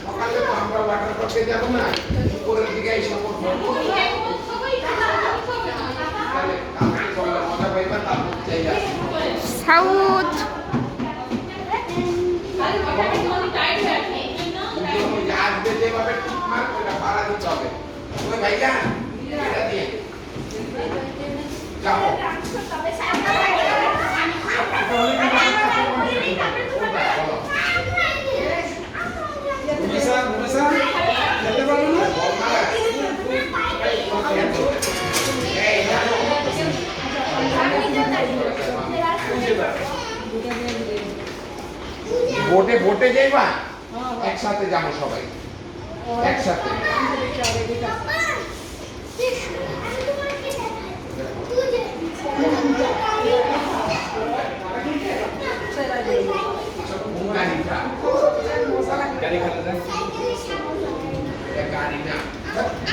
সকালে তো আমরা ওয়াটার পার্কে না উপরের দিকে যাই আসি সাউথ। আসবে যেভাবে ঠিকঠাক ওটা ভাড়া দিতে হবে বোটে বোটে যাইবা একসাথে যাব সবাই একসাথে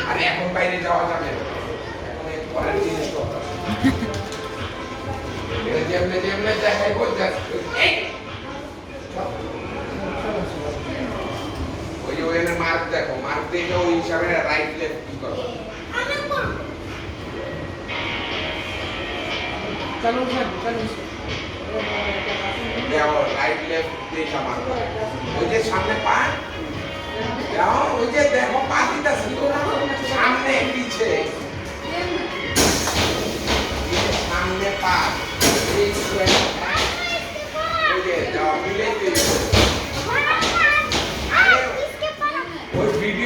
আরে এখন বাইরে যাওয়া যাবে না। এখন পরের যেমনে যেমনে! ওই যে ওখানে মার্ক দেখো মার্ক দেখে ওই হিসাবে রাইট লেফট কি করো? চালু চালু দেখো রাইট লেফট দেখে মার্ক ওই যে সামনে পা যাও ওই যে দেখো।